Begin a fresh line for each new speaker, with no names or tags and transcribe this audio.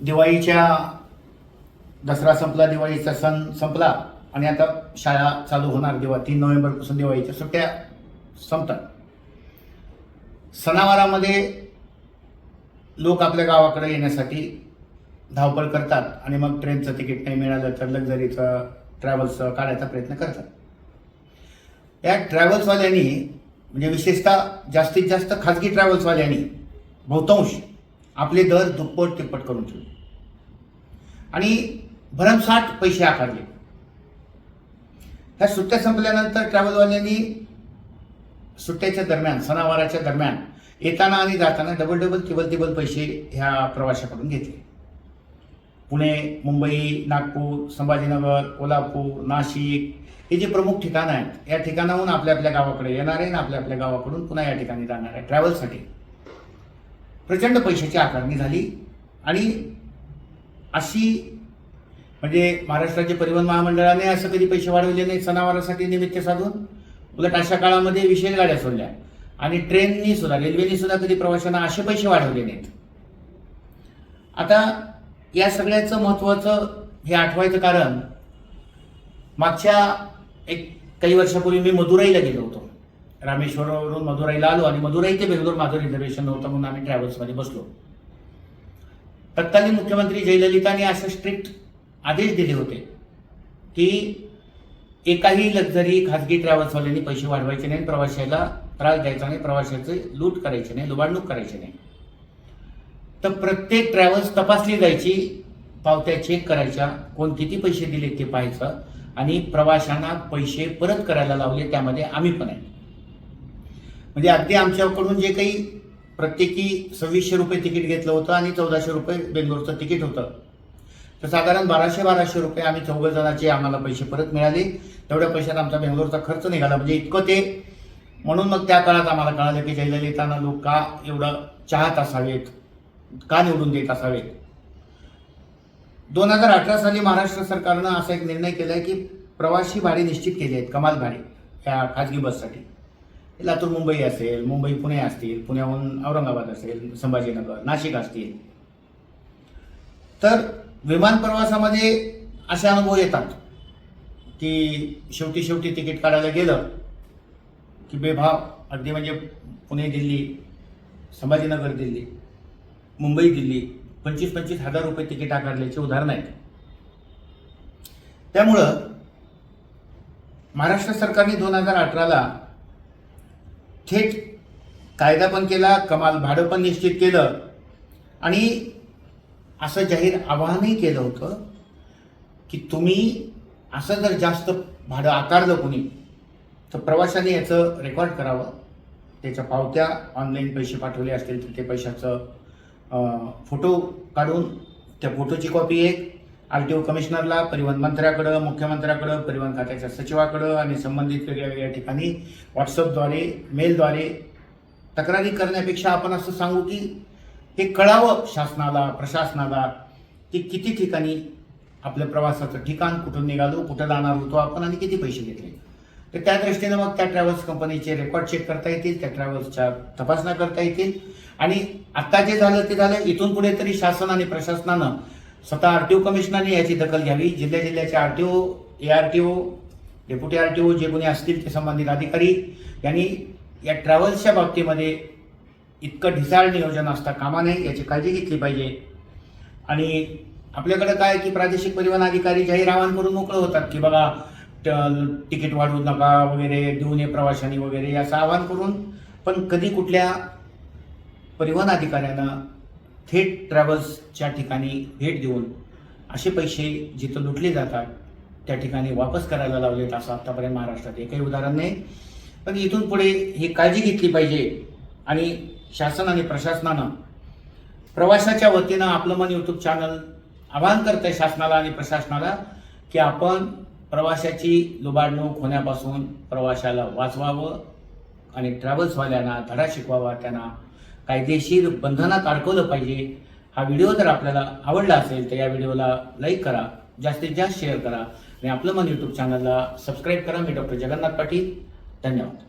दिवाळीच्या दसरा संपला दिवाळीचा सण संपला आणि आता शाळा चालू होणार. दिवा तीन नोव्हेंबरपासून दिवाळीच्या सुट्ट्या संपतात. सणावारामध्ये लोक आपल्या गावाकडे येण्यासाठी धावपळ करतात आणि मग ट्रेनचं तिकीट नाही मिळालं तर लक्झरीचं ट्रॅव्हल्सचं काढायचा प्रयत्न करतात. या ट्रॅव्हल्सवाल्यांनी म्हणजे विशेषतः जास्तीत जास्त खाजगी ट्रॅव्हल्सवाल्यांनी बहुतांश आपले दर दुप्पट तिप्पट करून ठेवले. आणि भरमसाठ पैसे आकारले. ह्या सुट्ट्या संपल्यानंतर ट्रॅव्हलवाल्यांनी सुट्ट्याच्या दरम्यान सणावाराच्या दरम्यान येताना आणि जाताना डबल डबल टिबल टिबल पैसे ह्या प्रवाशाकडून घेतले. पुणे मुंबई नागपूर संभाजीनगर कोल्हापूर नाशिक हे जे प्रमुख ठिकाणं आहेत या ठिकाणाहून आपल्या आपल्या गावाकडे येणारे आणि आपल्या आपल्या गावाकडून पुन्हा या ठिकाणी जाणार आहे ट्रॅव्हलसाठी प्रचंड पैशाची आकारणी झाली. आणि अशी म्हणजे महाराष्ट्राचे परिवहन महामंडळाने असं कधी पैसे वाढवले नाही सणावारासाठी निमित्त साधून. उलट अशा काळामध्ये विशेष गाड्या सोडल्या. आणि ट्रेननी सुद्धा रेल्वेनी सुद्धा कधी प्रवाशांना असे पैसे वाढवले नाहीत. आता या सगळ्याचं महत्त्वाचं हे आठवायचं कारण मागच्या एक काही वर्षापूर्वी मी मदुराईला गेलो होतो. रामेश्वरावरून मदुराईला आलो आणि मदुराई ते बेंगलोर माझं रिझर्वेशन नव्हतं म्हणून आम्ही ट्रॅव्हल्समध्ये बसलो. तत्कालीन मुख्यमंत्री जयललितांनी असे स्ट्रिक्ट आदेश दिले होते की एकाही लक्झरी खाजगी ट्रॅव्हल्सवाल्यांनी पैसे वाढवायचे नाही प्रवाशाला त्रास द्यायचा नाही प्रवाशाचे लूट करायचे नाही लुबाडणूक करायची नाही. तर प्रत्येक ट्रॅव्हल्स तपासली जायची पावत्या चेक करायच्या कोण किती पैसे दिले ते पाहायचं आणि प्रवाशांना पैसे परत करायला लावले त्यामध्ये आम्ही पण आहे. म्हणजे अगदी आमच्याकडून जे काही प्रत्येकी सव्वीसशे रुपये तिकीट घेतलं होतं आणि चौदाशे रुपये बेंगलोरचं तिकीट होतं. तर साधारण बाराशे बाराशे रुपये आम्ही चौघ जणांचे आम्हाला पैसे परत मिळाले. तेवढ्या पैशात आमचा बेंगलोरचा खर्च निघाला. म्हणजे इतकं ते म्हणून मग त्या काळात आम्हाला कळालं की जयललितांना लोक का एवढं चाहत असावेत? का निवडून देत असावेत? दोन हजार अठरा साली महाराष्ट्र सरकारनं असा एक निर्णय केला आहे की प्रवासी भाडे निश्चित केले आहेत कमाल भाडे या खाजगी बससाठी. लातूर मुंबई असेल मुंबई पुणे असतील पुण्याहून औरंगाबाद असेल संभाजीनगर नाशिक असतील. तर विमान प्रवासामध्ये असे अनुभव येतात की शेवटी शेवटी तिकीट काढायला गेलं की बेभाव अगदी म्हणजे पुणे दिल्ली संभाजीनगर दिल्ली मुंबई दिल्ली पंचवीस पंचवीस हजार रुपये तिकीट आकारल्याचे उदाहरण आहेत. त्यामुळं महाराष्ट्र सरकारने दोन हजार अठराला थेट कायदा पण केला कमाल भाडं पण निश्चित केलं. आणि असं जाहीर आवाहनही केलं होतं की तुम्ही असं जर जास्त भाडं आकारलं कुणी तर प्रवाशाने याचं रेकॉर्ड करावं. त्याच्या पावत्या ऑनलाईन पैसे पाठवले असतील तर ते पैशाचं फोटो काढून त्या फोटोची कॉपी एक आर टी ओ कमिशनरला परिवहन मंत्र्याकडं मुख्यमंत्र्याकडं परिवहन खात्याच्या सचिवाकडं आणि संबंधित वेगळ्या वेगळ्या ठिकाणी व्हॉट्सअपद्वारे मेलद्वारे तक्रारी करण्यापेक्षा आपण असं सांगू की हे कळावं शासनाला प्रशासनाला की किती ठिकाणी आपल्या प्रवासाचं ठिकाण कुठून निघालो कुठं जाणार होतो आपण आणि किती पैसे घेतले. तर त्या दृष्टीनं मग त्या ट्रॅव्हल्स कंपनीचे रेकॉर्ड चेक करता येतील त्या ट्रॅव्हल्सच्या तपासण्या करता येतील. आणि आत्ता जे झालं ते झालं इथून पुढे तरी शासन आणि प्रशासनानं स्वतः आर टी ओ कमिशनरने याची दखल घ्यावी. जिल्ह्या जिल्ह्याचे R T O A R T O deputy R T O जे कोणी असतील ते संबंधित अधिकारी यांनी या ट्रॅव्हल्सच्या बाबतीमध्ये इतकं ढिसाळ नियोजन असता कामा नये याची काळजी घेतली पाहिजे. आणि आपल्याकडं काय की प्रादेशिक परिवहन अधिकारी जाहीर रावांकडून मोकळं होतात की बघा तिकीट वाढवू नका वगैरे देऊ नये प्रवाशांनी वगैरे असं आवाहन करून. पण कधी कुठल्या परिवहन अधिकाऱ्यानं थेट ट्रॅव्हल्सच्या ठिकाणी भेट देऊन असे पैसे जिथं लुटले जातात त्या ठिकाणी वापस करायला लावलेत असं आत्तापर्यंत महाराष्ट्रात एकही उदाहरण नाही. पण इथून पुढे ही काळजी घेतली पाहिजे आणि शासन आणि प्रशासनानं प्रवासाच्या वतीनं आपलं मन यूट्यूब चॅनल आवाहन करतंय शासनाला आणि प्रशासनाला की आपण प्रवाशाची लुबाडणूक होण्यापासून प्रवाशाला वाचवावं आणि ट्रॅव्हल्सवाल्यांना धडा शिकवावा त्यांना कायदेशीर बंधनात अडकवलं पाहिजे. हा व्हिडिओ जर आपल्याला आवडला असेल तर या व्हिडिओला लाईक करा जास्तीत जास्त शेअर करा आणि आपलं मन यूट्यूब चॅनलला सबस्क्राईब करा. मी डॉक्टर जगन्नाथ पाटील. धन्यवाद.